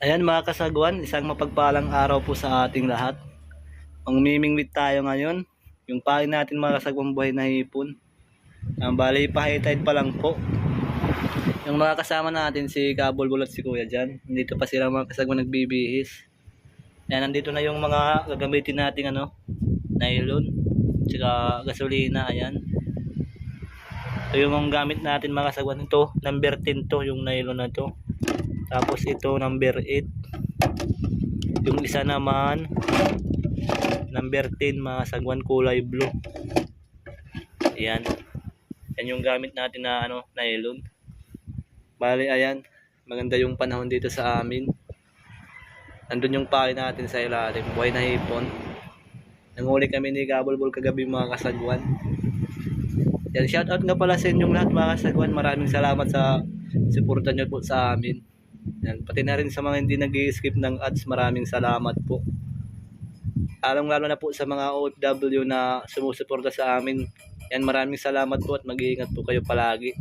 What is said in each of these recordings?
Ayan mga kasagwan, isang mapagpalang araw po sa ating lahat. Ang mimingwit tayo ngayon, yung pain natin mga kasagwan buhay na hipon. Ang bali pahitid pa lang po. Yung mga kasama natin si Kabulbul at si Kuya dyan. Nandito pa sila mga kasagwan nagbibihis. Ayan, nandito na yung mga gagamitin nating ano, nylon, tsaka gasolina, ayan. Ito yung gamit natin mga kasagwan. Ito, number 10 to, yung nylon na to. Tapos ito number 8. Yung isa naman number 10 mga sagwan kulay blue. Ayan. Yan yung gamit natin na ano, nylon. Bali ayan, maganda yung panahon dito sa amin. Nandun yung pain natin sa ilalim, buhay na hipon. Nanguli kami ni Kabulbul kagabi mga kasagwan. Yan, shoutout nga pala sa inyong lahat mga kasagwan. Maraming salamat sa suporta nyo po sa amin. Yan, pati na rin sa mga hindi nag skip ng ads, maraming salamat po. Alam lalo na po sa mga OFW na sumusuporta sa amin. Yan, maraming salamat po at mag-iingat po kayo palagi.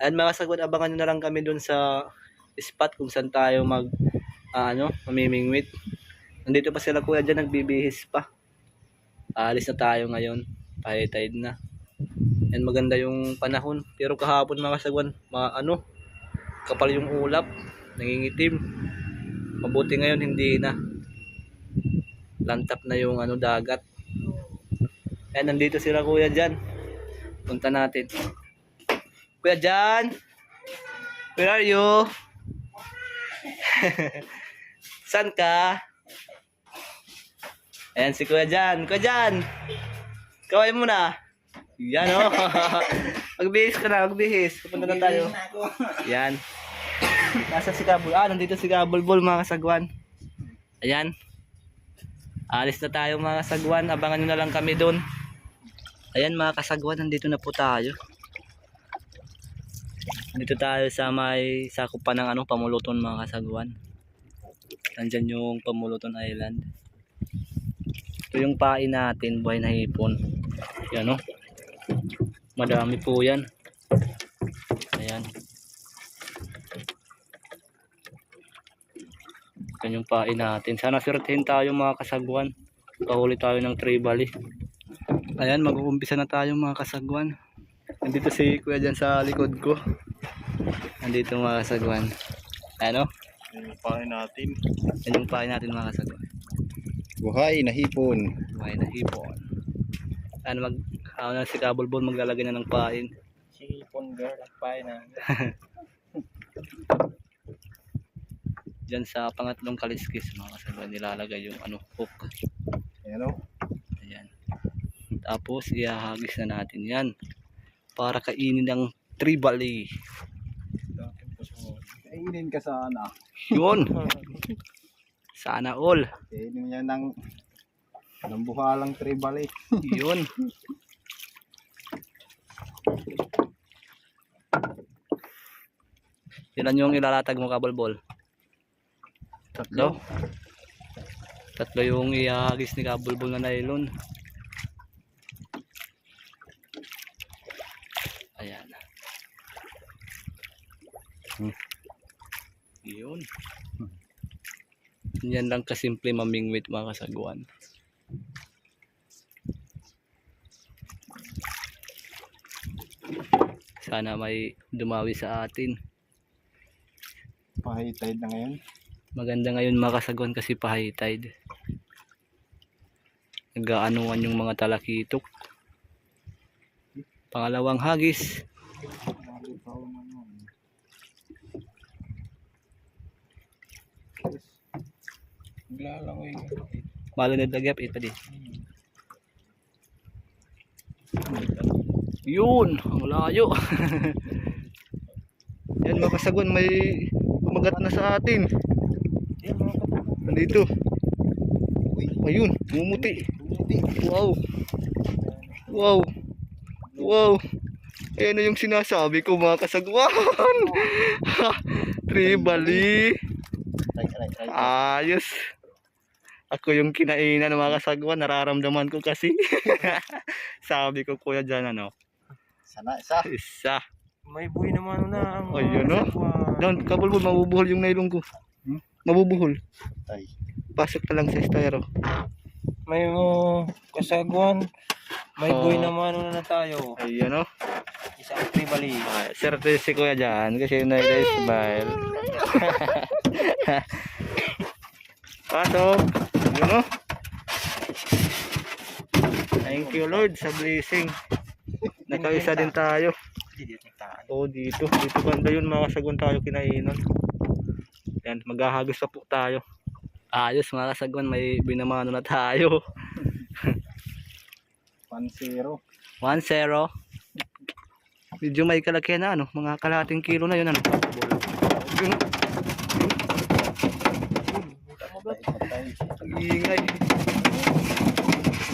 And mga sagwan, abangan nyo na lang kami dun sa spot kung saan tayo mag, ah, ano, mamimingwit. Nandito pa sila kuya dyan, nagbibihis pa. Aalis na tayo ngayon. Pahitid na. Yan, maganda yung panahon. Pero kahapon mga sagwan, mga ano, kapal yung ulap, nangingitim. Mabuti ngayon hindi na. Lantap na yung ano dagat. Ayan, nandito sila kuya dyan. Punta natin. Kuya Jan! Where are you? San ka? Ayan si Kuya Jan. Kuya Jan! Kaway mo na. Yan o. magbihis ka na, magbihis. Pupunta na tayo. Yan. Nasa si Kabul. Ah, nandito si Kabulbul mga kasagwan. Ayan. Alis na tayo mga kasagwan. Abangan nyo na lang kami doon. Ayan mga kasagwan, nandito na po tayo. Nandito tayo sa may sakupan ng ano, Pamuluton mga kasagwan. Nandyan yung Pamuluton Island. Ito yung pain natin, buhay na hipon. Yan o. Madami po yan. Ayan. Yan yung pain natin. Sana swertehin tayo mga kasagwan. Kahuli tayo ng tribali. Ayan, mag-uumpisa na tayo mga kasagwan. Nandito si Kuya dyan sa likod ko. Nandito mga kasagwan. Ano? Yung pahay natin. Yan yung pain natin mga kasagwan. Buhay na hipon. Buhay na hipon. Ano mag... Ano na si Kabulbol maglalagay na ng pain. Si girl at pahay na. Diyan sa pangatlong kaliskis mga kasagwan nilalagay yung ano hook. Ayan o. Ayan. Tapos ihahagis na natin yan para kainin ng tribali. Kainin ka sana. Yun. Sana all. Kainin niya ng ng buhalang tribal eh. Yun. Ilan yung ilalatag mo kabalbol? Tatlo. Tatlo yung ihagis ni kabulbol na nylon. Ayan. Hmm. Yun. Yan lang kasimple mamingwit mga kasaguan. Sana may dumawi sa atin. Pahay tide na ngayon. Maganda ngayon makasagon kasi pa high tide. Nagaanuan yung mga talakitok. Pangalawang hagis. Eh. Malo na dagap ito di. Yun, ang layo. Yan mga kasagon may kumagat na sa atin. Nandito. Ayun, bumuti. Wow. Wow. Wow. Ayan na yung sinasabi ko mga kasagwan. Tribali. Ayos. Ako yung kinainan ng mga kasagwan. Nararamdaman ko kasi. Sabi ko kuya dyan ano. Sana isa. Isa. May buhay naman na ang Ay, yun, no? Doon, kabulbul, mabubuhol yung nailong ko. Hmm? Mabubuhol. Tay. Pasok na lang sa styro. May uh, kasagwan. May buhay naman na tayo. Ayun, no? Isang tribali. Ah, Swerte si Kuya dyan kasi nag-smile. Pasok. Ayun, no? Thank you, Lord, sa blessing. Nakaisa din tayo. Hindi dito taan. Oo, dito. Dito banda yun, mga kasagon tayo kinainan. Yan, maghahagis pa po tayo. Ayos, mga may binamano na tayo. 1-0. 1-0. Medyo may kalaki na, ano, mga kalahating kilo na yun, ano. Yun.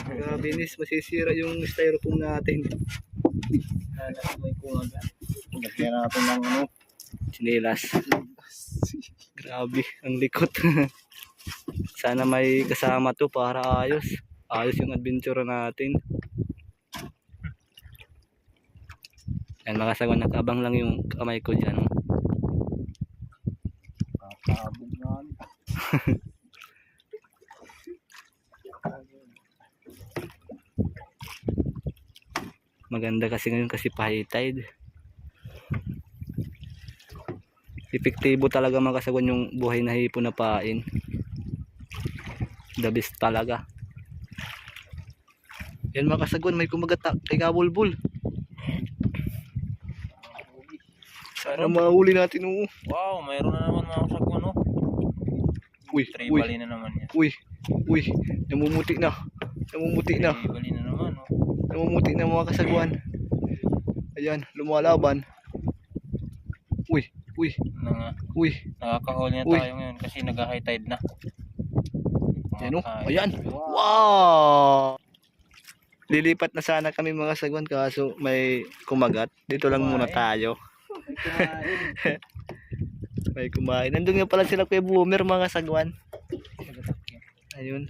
Grabe, nis, masisira yung styrofoam natin. May kumaga. Lagyan natin ng ano. Sinilas. Grabe, ang likot. Sana may kasama to para ayos. Ayos yung adventure natin. Yan, mga sagon, nakabang lang yung kamay ko dyan. Kakabog na. Maganda kasi ngayon kasi high tide. Epektibo talaga mga kasagon yung buhay na hipon na pain. The best talaga. Yan mga kasagon, may kumagata kay Kabulbul. Sana mahuli natin oo. Wow, mayroon na naman mga kasagwan, no? Uy, uy, Tribali na naman yan. uy, uy, namumuti na. Namumuti na. Tribali na naman, no? Namumuti na mga kasagwan. Ayan, lumalaban. Uy, uy, Nang, uy. nakakahuli na Uy. tayo ngayon kasi nag-high tide na. Ayan o. Kumakain. Ayan. Wow! Lilipat na sana kami mga sagwan kaso may kumagat. Dito lang muna tayo. May kumain. Nandun nga pala sila kuya boomer mga sagwan. Ayun.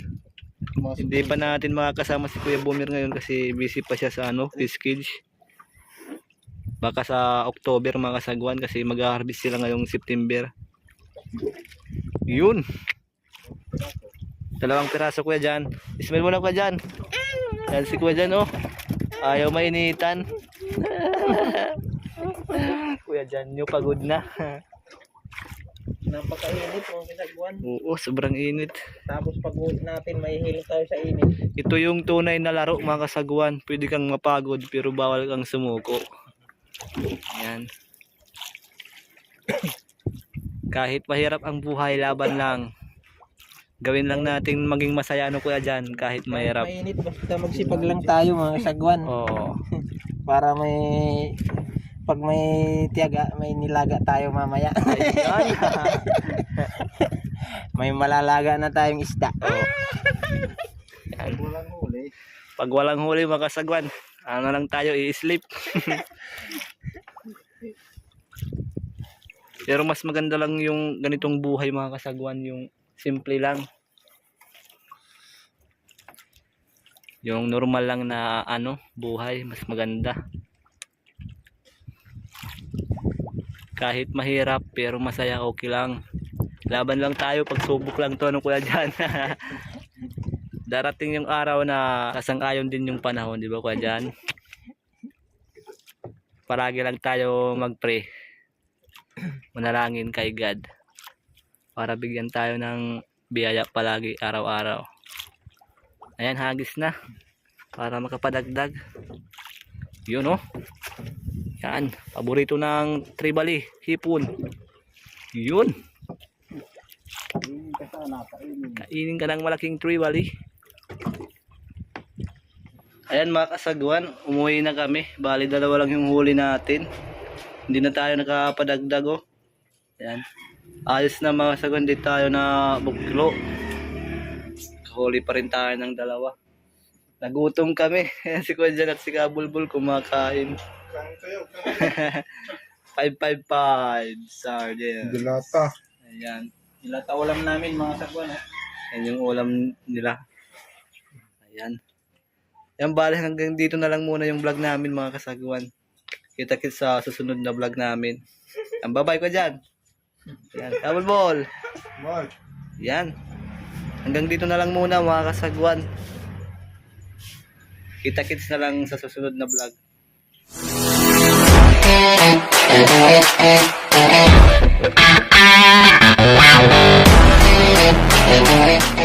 Hindi pa natin makakasama si kuya boomer ngayon kasi busy pa siya sa ano, fish cage. Baka sa October mga kasagwan kasi mag-harvest sila ngayong September. Yun. Dalawang piraso kuya dyan. Ismail mo na kuya dyan. Yan si kuya dyan oh. Ayaw mainitan. kuya dyan nyo pagod na. Napakainit mga kasagwan. Oo, sobrang init. Tapos pag uwi natin, may hilo tayo sa init. Ito yung tunay na laro mga kasagwan. Pwede kang mapagod pero bawal kang sumuko. Yan. Kahit mahirap ang buhay, laban lang. Gawin lang natin maging masaya ano kuya dyan kahit mahirap. Mainit, basta magsipag lang tayo mga kasagwan. Oo. Para may pag may tiyaga, may nilaga tayo mamaya. May malalaga na tayong isda. Oo. Yan. walang huli. Pag walang huli mga kasagwan, ano lang tayo, i-sleep. Pero mas maganda lang yung ganitong buhay mga kasagwan, yung simple lang. Yung normal lang na ano, buhay, mas maganda. Kahit mahirap pero masaya okay lang. Laban lang tayo, pagsubok lang to ano kuya dyan. Darating yung araw na kasang-ayon din yung panahon, di ba kuya dyan? Palagi lang tayo mag-pray. Manalangin kay God. Para bigyan tayo ng biyaya palagi araw-araw. Ayan, hagis na. Para makapadagdag. Yun oh. Yan. Paborito ng tribali. Hipon. Yun. Kainin. Ka ng malaking tribali. Ayan mga kasagwan, umuwi na kami. Bali dalawa lang yung huli natin. Hindi na tayo nakapadagdag oh. Ayan. Ayos na mga kasagwan, di tayo na buklo. Huli pa rin tayo ng dalawa. Nagutom kami. Si Kuya Jan at si Kabulbul kumakain. 555 sardine. Dilata. Ayan. Nilata ulam namin mga kasagwan. Eh. Yan yung ulam nila. Ayan. Yan bale hanggang dito na lang muna yung vlog namin mga kasagwan. Kita-kits sa susunod na vlog namin. Ang babay ko dyan. Yan. Double ball. Ball. Yan. Hanggang dito na lang muna mga kasagwan. Kita-kits na lang sa susunod na vlog. Wow.